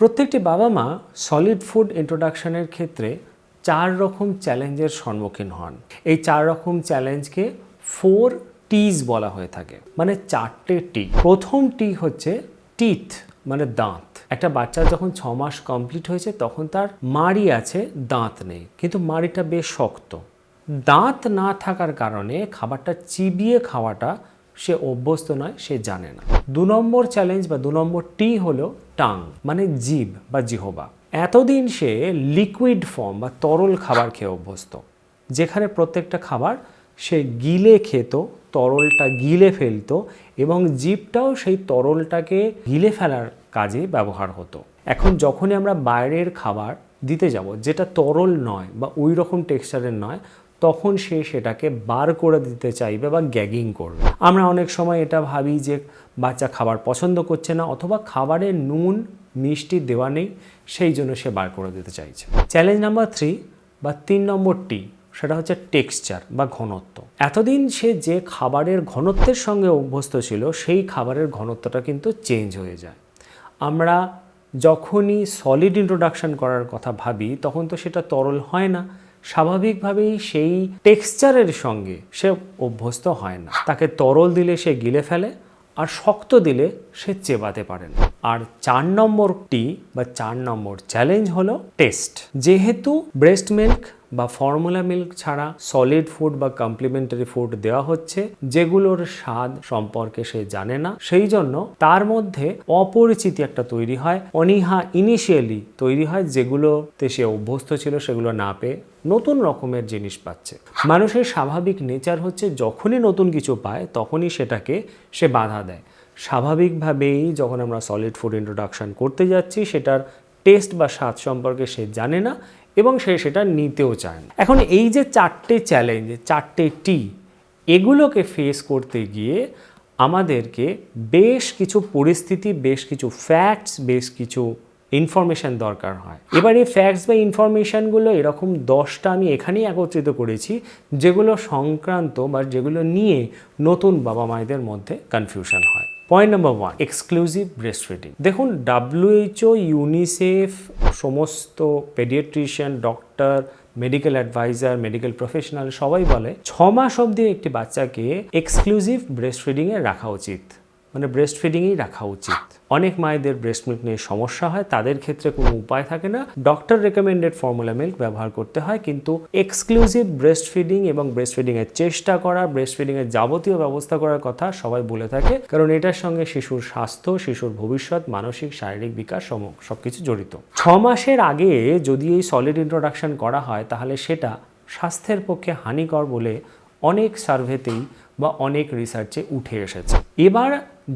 প্রত্যেকটি বাবা মা সলিড ফুড ইন্ট্রোডাকশনের ক্ষেত্রে চার রকম চ্যালেঞ্জের সম্মুখীন হন। এই চার রকম চ্যালেঞ্জকে ফোর টিজ বলা হয়ে থাকে। মানে চারটে টি প্রথম টি হচ্ছে টিথ মানে দাঁত। একটা বাচ্চা যখন ছ মাস কমপ্লিট হয়েছে, তখন তার মাড়ি আছে, দাঁত নেই। কিন্তু মাড়িটা বেশ শক্ত। দাঁত না থাকার কারণে খাবারটা চিবিয়ে খাওয়াটা সে অভ্যস্ত নয়, সে জানে না। দু নম্বর চ্যালেঞ্জ বা দু নম্বর টি হলো টাং মানে জিভ বা জিহবা। এতদিন সে লিকুইড ফর্ম বা তরল খাবার খেয়ে অভ্যস্ত, যেখানে প্রত্যেকটা খাবার সে গিলে খেত, তরলটা গিলে ফেলতো এবং জিভটাও সেই তরলটাকে গিলে ফেলার কাজে ব্যবহার হতো। এখন যখনই আমরা বাইরের খাবার দিতে যাব, যেটা তরল নয় বা ওই রকম টেক্সচারের নয় তখন সে সেটাকে বার করে দিতে চাইবে বা গ্যাগিং করবে। আমরা অনেক সময় এটা ভাবি যে বাচ্চা খাবার পছন্দ করছে না অথবা খাবারে নুন, মিষ্টি দেওয়া নেই, সেই জন্য সে বার করে দিতে চাইছে। চ্যালেঞ্জ নাম্বার থ্রি বা তিন নম্বর টি সেটা হচ্ছে টেক্সচার বা ঘনত্ব। এতদিন সে যে খাবারের ঘনত্বের সঙ্গে অভ্যস্ত ছিল, সেই খাবারের ঘনত্বটা কিন্তু চেঞ্জ হয়ে যায়। আমরা যখনই সলিড ইন্ট্রোডাকশন করার কথা ভাবি, তখন তো সেটা তরল হয় না। স্বাভাবিকভাবেই সেই টেক্সচারের সঙ্গে সে অভ্যস্ত হয় না। তাকে তরল দিলে সে গিলে ফেলে আর শক্ত দিলে সে চেবাতে পারে না। আর চার নম্বর টি বা চার নম্বর চ্যালেঞ্জ হলো টেস্ট যেহেতু ব্রেস্ট মিল্ক বা ফর্মুলা মিল্ক ছাড়া সলিড ফুড বা কমপ্লিমেন্টারি ফুড দেওয়া হচ্ছে, যেগুলোর স্বাদ সম্পর্কে সে জানে না, সেই জন্য তার মধ্যে অপরিচিতি একটা তৈরি হয়, অনীহা ইনিশিয়ালি তৈরি হয়, যেগুলোতে সে অভ্যস্ত ছিল, সেগুলো না পেয়ে নতুন রকমের জিনিস পাচ্ছে। মানুষের স্বাভাবিক নেচার হচ্ছে, যখনই নতুন কিছু পায়, তখনই সেটাকে সে বাধা দেয়। স্বাভাবিকভাবেই যখন আমরা সলিড ফুড ইন্ট্রোডাকশন করতে যাচ্ছি, সেটার টেস্ট বা স্বাদ সম্পর্কে সে জানে না এবং সে সেটা নিতেও চায় না। এখন এই যে চারটে চ্যালেঞ্জ চারটে টি এগুলোকে ফেস করতে গিয়ে আমাদেরকে বেশ কিছু পরিস্থিতি, বেশ কিছু ফ্যাক্টস বেশ কিছু ইনফরমেশন দরকার হয়। এবার এই ফ্যাক্টস বা ইনফরমেশনগুলো এরকম দশটা আমি এখানেই একত্রিত করেছি, যেগুলো সংক্রান্ত বা যেগুলো নিয়ে নতুন বাবা মায়েদের মধ্যে কনফিউশন হয়। Point number one exclusive breast feeding দেখুন ডাব্লিউএইচও ইউনিসেফ সমস্ত paediatrician doctor medical advisor medical professional সবাই বলে, ছ মাস অবধি একটি বাচ্চাকে এক্সক্লুসিভ ব্রেস্ট ফিডিংয়ে রাখা উচিত। মানে ব্রেস্ট ফিডিংয়েই রাখা উচিত। অনেক মায়েদের ব্রেস্ট মিল্ক নিয়ে সমস্যা হয়, তাদের ক্ষেত্রে কোনো উপায় থাকে না। ডক্টর রেকমেন্ডেড ফর্মুলা মিল্ক ব্যবহার করতে হয়, কিন্তু এক্সক্লুসিভ ব্রেস্ট ফিডিং এবং ব্রেস্ট ফিডিংয়ের চেষ্টা করা ব্রেস্ট ফিডিংয়ের যাবতীয় ব্যবস্থা করার কথা সবাই বলে থাকে, কারণ এটার সঙ্গে শিশুর স্বাস্থ্য, শিশুর ভবিষ্যৎ, মানসিক, শারীরিক বিকাশ সব কিছু জড়িত। ছ মাসের আগে যদি এই সলিড ইন্ট্রোডাকশন করা হয়, তাহলে সেটা স্বাস্থ্যের পক্ষে হানিকর বলে অনেক সার্ভেতেই বা অনেক রিসার্চে উঠে এসেছে। এবার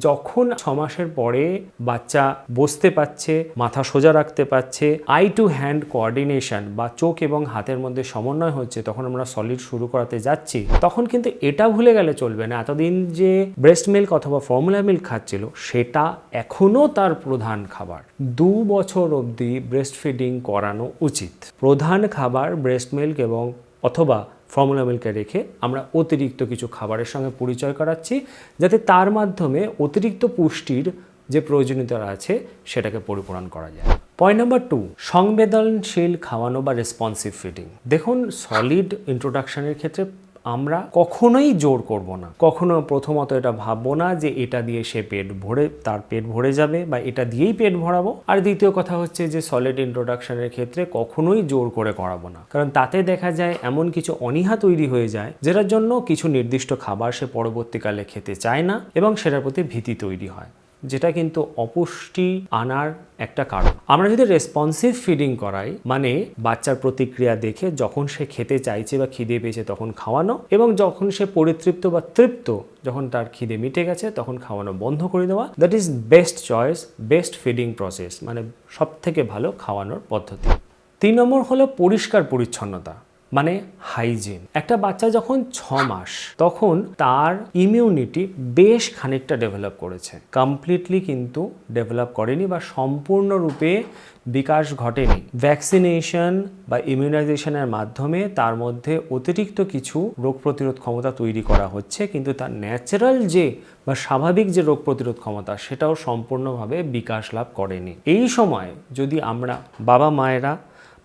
যখন ছ মাসের পরে বাচ্চা বসতে পারছে, মাথা সোজা রাখতে পারছে আই টু হ্যান্ড কোঅর্ডিনেশন বা চোখ এবং হাতের মধ্যে সমন্বয় হচ্ছে, তখন আমরা সলিড শুরু করাতে যাচ্ছি, তখন কিন্তু এটা ভুলে গেলে চলবে না। এতদিন যে ব্রেস্ট মিল্ক অথবা ফর্মুলা মিল্ক খাচ্ছিল, সেটা এখনও তার প্রধান খাবার। দু বছর অবধি ব্রেস্ট ফিডিং করানো উচিত। প্রধান খাবার ব্রেস্ট মিল্ক এবং অথবা ফর্মুলা মিল্কে রেখে আমরা অতিরিক্ত কিছু খাবারের সঙ্গে পরিচয় করাচ্ছি, যাতে তার মাধ্যমে অতিরিক্ত পুষ্টির যে প্রয়োজনীয়তা আছে সেটাকে পরিপূরণ করা যায়। পয়েন্ট নাম্বার টু সংবেদনশীল খাওয়ানো বা রেসপন্সিভ ফিডিং দেখুন সলিড ইন্ট্রোডাকশনের ক্ষেত্রে আমরা কখনোই জোর করব না। কখনো প্রথমত এটা ভাববো না যে এটা দিয়ে সে পেট ভরে, তার পেট ভরে যাবে বা এটা দিয়েই পেট ভরাবো। আর দ্বিতীয় কথা হচ্ছে যে সলিড ইন্ট্রোডাকশনের ক্ষেত্রে কখনোই জোর করে করাবো না। কারণ তাতে দেখা যায় এমন কিছু অনীহা তৈরি হয়ে যায় যেটার জন্য কিছু নির্দিষ্ট খাবার সে পরবর্তীকালে খেতে চায় না এবং সেটার প্রতি ভীতি তৈরি হয়। যেটা কিন্তু অপুষ্টি আনার একটা কারণ। আমরা যদি রেসপন্সিভ ফিডিং করাই মানে বাচ্চার প্রতিক্রিয়া দেখে যখন সে খেতে চাইছে বা খিদে পেয়েছে তখন খাওয়ানো এবং যখন সে পরিতৃপ্ত বা তৃপ্ত যখন তার খিদে মিটে গেছে তখন খাওয়ানো বন্ধ করে দেওয়া। That is best choice best feeding process মানে সব থেকে ভালো খাওয়ানোর পদ্ধতি। তিন নম্বর হলো পরিষ্কার পরিচ্ছন্নতা। মানে হাইজিন একটা বাচ্চা যখন ছ মাস, তখন তার ইমিউনিটি বেশ খানিকটা ডেভেলপ করেছে। কমপ্লিটলি কিন্তু ডেভেলপ করেনি বা সম্পূর্ণরূপে বিকাশ ঘটেনি। ভ্যাকসিনেশন বা ইমিউনাইজেশনের মাধ্যমে তার মধ্যে অতিরিক্ত কিছু রোগ প্রতিরোধ ক্ষমতা তৈরি করা হচ্ছে, কিন্তু তার ন্যাচারাল যে বা স্বাভাবিক যে রোগ প্রতিরোধ ক্ষমতা, সেটাও সম্পূর্ণভাবে বিকাশ লাভ করেনি। এই সময় যদি আমরা বাবা মায়েরা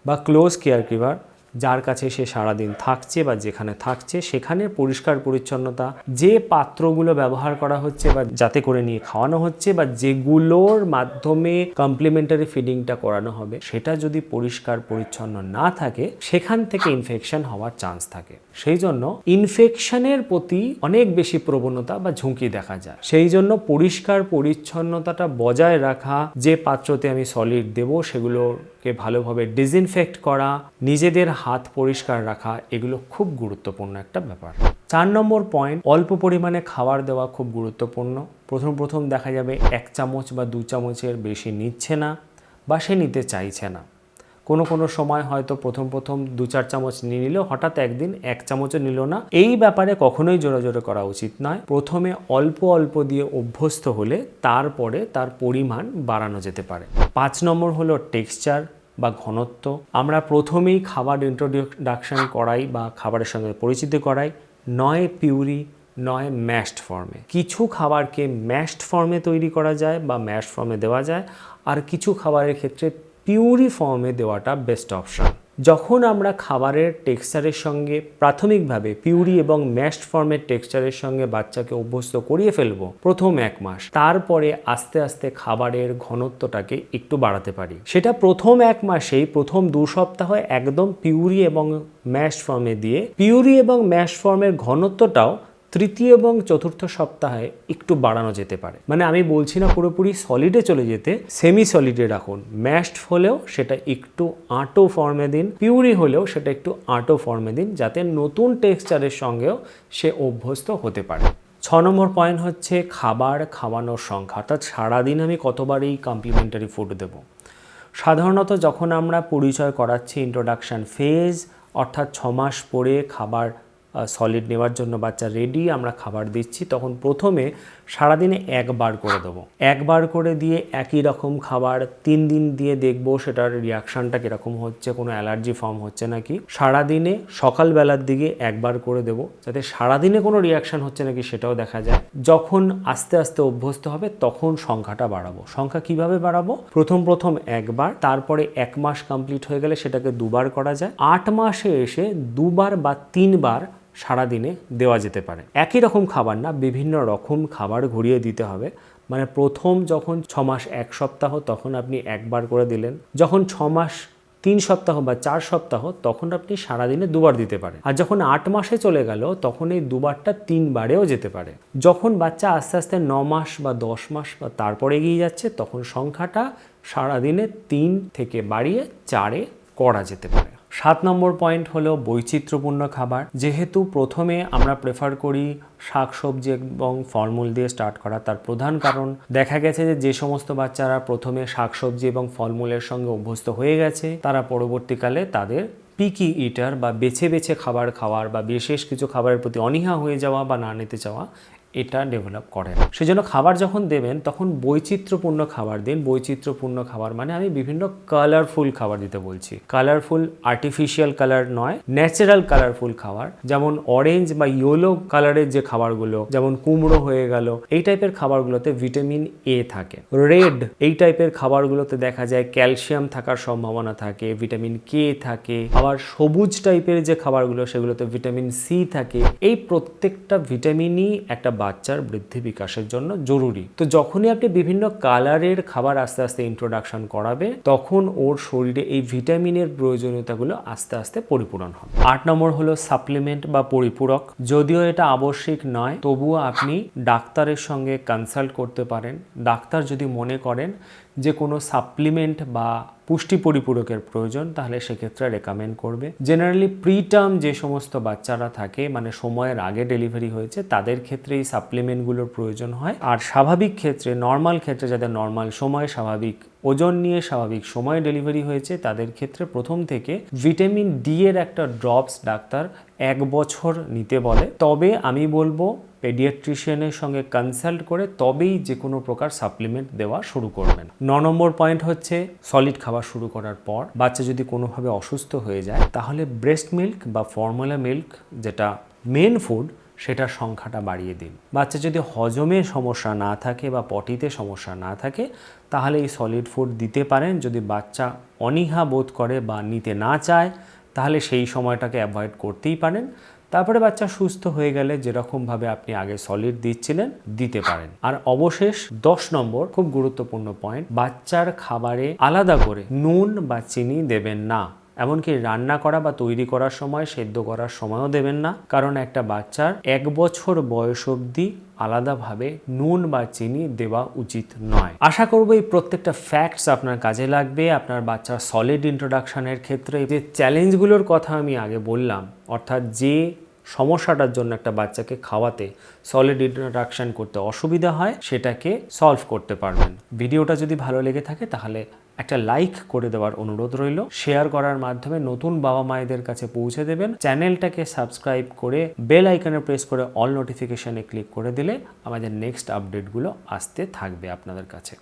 বা ক্লোজ কেয়ার গিভার যার কাছে সে সারাদিন থাকছে বা যেখানে থাকছে, সেখানে পরিষ্কার পরিচ্ছন্নতা, যে পাত্রগুলো ব্যবহার করা হচ্ছে বা যাতে করে নিয়ে খাওয়ানো হচ্ছে বা যেগুলোর মাধ্যমে কমপ্লিমেন্টারি ফিডিংটা করানো হবে, সেটা যদি পরিষ্কার পরিচ্ছন্ন না থাকে, সেখান থেকে ইনফেকশন হওয়ার চান্স থাকে। সেই জন্য ইনফেকশনের প্রতি অনেক বেশি প্রবণতা বা ঝুঁকি দেখা যায়। সেই জন্য পরিষ্কার পরিচ্ছন্নতাটা বজায় রাখা, যে পাত্রতে আমি সলিড দেব, সেগুলোকে ভালোভাবে ডিসইনফেক্ট করা, নিজেদের হাত পরিষ্কার রাখা, এগুলো খুব গুরুত্বপূর্ণ একটা ব্যাপার। চার নম্বর পয়েন্ট অল্প পরিমাণে খাবার দেওয়া খুব গুরুত্বপূর্ণ। প্রথম প্রথম দেখা যাবে এক চামচ বা দু চামচের বেশি নিচ্ছে না বা সে নিতে চাইছে না। কোনো কোনো সময় হয়তো প্রথম প্রথম দু চার চামচ নিয়ে নিল হঠাৎ একদিন এক চামচও নিল না। এই ব্যাপারে কখনোই জোরে জোরে করা উচিত নয়। প্রথমে অল্প অল্প দিয়ে অভ্যস্ত হলে তারপরে তার পরিমাণ বাড়ানো যেতে পারে। পাঁচ নম্বর হলো টেক্সচার বা ঘনত্ব, আমরা প্রথমেই খাবার ইন্ট্রোডাকশান করাই বা খাবারের সঙ্গে পরিচিত করাই নয় পিউরি, নয় ম্যাশড ফর্মে। কিছু খাবারকে ম্যাশড ফর্মে তৈরি করা যায় বা ম্যাশ ফর্মে দেওয়া যায়, আর কিছু খাবারের ক্ষেত্রে পিউরি ফর্মে দেওয়াটা বেস্ট অপশন যখন আমরা খাবারের টেক্সচারের সঙ্গে প্রাথমিকভাবে পিউরি এবং ম্যাশড ফর্মের টেক্সচারের সঙ্গে বাচ্চাকে অভ্যস্ত করিয়ে ফেলব প্রথম এক মাস, তারপরে আস্তে আস্তে খাবারের ঘনত্বটাকে একটু বাড়াতে পারি। সেটা প্রথম এক মাসেই, প্রথম দু সপ্তাহ একদম পিউরি এবং ম্যাশড ফর্মে দিয়ে, পিউরি এবং ম্যাশ ফর্মের ঘনত্বটাও তৃতীয় এবং চতুর্থ সপ্তাহে একটু বাড়ানো যেতে পারে। মানে আমি বলছি না পুরোপুরি সলিডে চলে যেতে সেমি সলিডে রাখুন। ম্যাশড হলেও সেটা একটু আটো ফর্মে দিন পিউরি হলেও সেটা একটু আটো ফর্মে দিন, যাতে নতুন টেক্সচারের সঙ্গেও সে অভ্যস্ত হতে পারে। ছ নম্বর পয়েন্ট হচ্ছে খাবার খাওয়ানোর সংখ্যা। অর্থাৎ সারাদিন আমি কতবার এই কমপ্লিমেন্টারি ফুড দেবো? সাধারণত যখন আমরা পরিচয় করাচ্ছি ইন্ট্রোডাকশান ফেজ অর্থাৎ ছ মাস পরে খাবার সলিড নেওয়ার জন্য বাচ্চা রেডি আমরা খাবার দিচ্ছি। তখন প্রথমে সারাদিনে একবার করে দেবো। একবার করে দিয়ে একই রকম খাবার তিন দিন দিয়ে দেখব সেটার রিয়াকশানটা কীরকম হচ্ছে, কোনো অ্যালার্জি ফর্ম হচ্ছে নাকি। সারাদিনে সকালবেলার দিকে একবার করে দেবো, যাতে সারাদিনে কোনো রিয়াকশান হচ্ছে নাকি সেটাও দেখা যায়। যখন আস্তে আস্তে অভ্যস্ত হবে, তখন সংখ্যাটা বাড়াবো। সংখ্যা কীভাবে বাড়াবো? প্রথম প্রথম একবার, তারপরে এক মাস কমপ্লিট হয়ে গেলে সেটাকে দুবার করা যায়। আট মাসে এসে দুবার বা তিনবার সারাদিনে দেওয়া যেতে পারে। একই রকম খাবার না, বিভিন্ন রকম খাবার ঘুরিয়ে দিতে হবে। মানে প্রথম যখন ছ মাস এক সপ্তাহ, তখন আপনি একবার করে দিলেন। যখন ছ মাস তিন সপ্তাহ বা চার সপ্তাহ, তখন আপনি সারাদিনে দুবার দিতে পারেন। আর যখন আট মাসে চলে গেল, তখন এই দুবারটা তিনবারেও যেতে পারে। যখন বাচ্চা আস্তে আস্তে ন মাস বা দশ মাস বা তারপরে এগিয়ে যাচ্ছে, তখন সংখ্যাটা সারাদিনে তিন থেকে বাড়িয়ে চারে করা যেতে পারে। সাত নম্বর পয়েন্ট হলো বৈচিত্র্যপূর্ণ খাবার। যেহেতু প্রথমে আমরা প্রেফার করি শাকসবজি এবং ফলমূল দিয়ে স্টার্ট করা, তার প্রধান কারণ দেখা গেছে যে যে সমস্ত বাচ্চারা প্রথমে শাকসবজি এবং ফলমূলের সঙ্গে অভ্যস্ত হয়ে গেছে, তারা পরবর্তীকালে তাদের পিকি ইটার বা বেছে বেছে খাবার খাওয়ার বা বিশেষ কিছু খাবারের প্রতি অনীহা হয়ে যাওয়া বা না নিতে চাওয়া এটা ডেভেলপ করে না সেজন্য খাবার যখন দেবেন, তখন বৈচিত্র্যপূর্ণ খাবার দিন। বৈচিত্র্যপূর্ণ খাবার মানে আমি বিভিন্ন কালারফুল খাবার দিতে বলছি। কালারফুল আর্টিফিশিয়াল কালার নয় ন্যাচারাল কালারফুল খাবার। যেমন অরেঞ্জ বা ইয়েলো কালারের যে খাবারগুলো, যেমন কুমড়ো হয়ে গেল, এই টাইপের খাবারগুলোতে ভিটামিন এ থাকে। রেড এই টাইপের খাবারগুলোতে দেখা যায় ক্যালসিয়াম থাকার সম্ভাবনা থাকে ভিটামিন কে থাকে। আবার সবুজ টাইপের যে খাবারগুলো, সেগুলোতে ভিটামিন সি থাকে। এই প্রত্যেকটা ভিটামিনই একটা বাচ্চার বৃদ্ধি বিকাশের জন্য জরুরি। তো যখনই আপনি বিভিন্ন কালারের খাবার আস্তে আস্তে ইন্ট্রোডাকশন করাবে, তখন ওর শরীরে এই ভিটামিনের প্রয়োজনীয়তাগুলো আস্তে আস্তে পরিপূরণ হবে। আট নম্বর হলো সাপ্লিমেন্ট বা পরিপূরক। যদিও এটা আবশ্যিক নয়, তবুও আপনি ডাক্তারের সঙ্গে কনসাল্ট করতে পারেন। ডাক্তার যদি মনে করেন যে কোনো সাপ্লিমেন্ট বা পুষ্টি পরিপূরকের প্রয়োজন, তাহলে সেক্ষেত্রে রেকমেন্ড করবে। জেনারেলি প্রিটার্ম যে সমস্ত বাচ্চারা থাকে মানে সময়ের আগে ডেলিভারি হয়েছে, তাদের ক্ষেত্রে এই সাপ্লিমেন্টগুলোর প্রয়োজন হয়। আর স্বাভাবিক ক্ষেত্রে নর্মাল ক্ষেত্রে যাদের নর্মাল সময়, স্বাভাবিক ওজন নিয়ে স্বাভাবিক সময়ে ডেলিভারি হয়েছে, তাদের ক্ষেত্রে প্রথম থেকে ভিটামিন ডি এর একটা ড্রপস ডাক্তার এক বছর নিতে বলে। তবে আমি বলব, পেডিয়াট্রিশিয়ানের সঙ্গে কনসাল্ট করে তবেই যে কোনো প্রকার সাপ্লিমেন্ট দেওয়া শুরু করবেন। ন নম্বর পয়েন্ট হচ্ছে, সলিড খাবার শুরু করার পর বাচ্চা যদি কোনোভাবে অসুস্থ হয়ে যায়, তাহলে ব্রেস্ট মিল্ক বা ফর্মুলা মিল্ক, যেটা মেন ফুড সেটার সংখ্যাটা বাড়িয়ে দিন। বাচ্চা যদি হজমে সমস্যা না থাকে বা পটিতে সমস্যা না থাকে, তাহলে এই সলিড ফুড দিতে পারেন। যদি বাচ্চা অনীহা বোধ করে বা নিতে না চায়, তাহলে সেই সময়টাকে অ্যাভয়েড করতেই পারেন। তারপরে বাচ্চা সুস্থ হয়ে গেলে যেরকমভাবে আপনি আগে সলিড দিচ্ছিলেন, দিতে পারেন। আর অবশেষ দশ নম্বর, খুব গুরুত্বপূর্ণ পয়েন্ট বাচ্চার খাবারে আলাদা করে নুন বা চিনি দেবেন না। এমনকি রান্না করা বা তৈরি করার সময়, সেদ্ধ করার সময়ও দেবেন না। কারণ একটা বাচ্চার এক বছর বয়স অবধি আলাদাভাবে নুন বা চিনি দেওয়া উচিত নয়। আশা করব এই প্রত্যেকটা ফ্যাক্টস আপনার কাজে লাগবে। আপনার বাচ্চার সলিড ইন্ট্রোডাকশনের ক্ষেত্রে যে চ্যালেঞ্জগুলোর কথা আমি আগে বললাম, অর্থাৎ যে সমস্যাটার জন্য একটা বাচ্চাকে খাওয়াতে সলিড ইন্ট্রোডাকশন করতে অসুবিধা হয়, সেটাকে সলভ করতে পারবেন। ভিডিওটা যদি ভালো লেগে থাকে, তাহলে একটা লাইক করে দেওয়ার অনুরোধ রইল। শেয়ার করার মাধ্যমে নতুন বাবা মায়েদের কাছে পৌঁছে দেবেন। চ্যানেলটাকে সাবস্ক্রাইব করে বেল আইকনে প্রেস করে অল নোটিফিকেশানে ক্লিক করে দিলে আমাদের নেক্সট আপডেটগুলো আসতে থাকবে আপনাদের কাছে।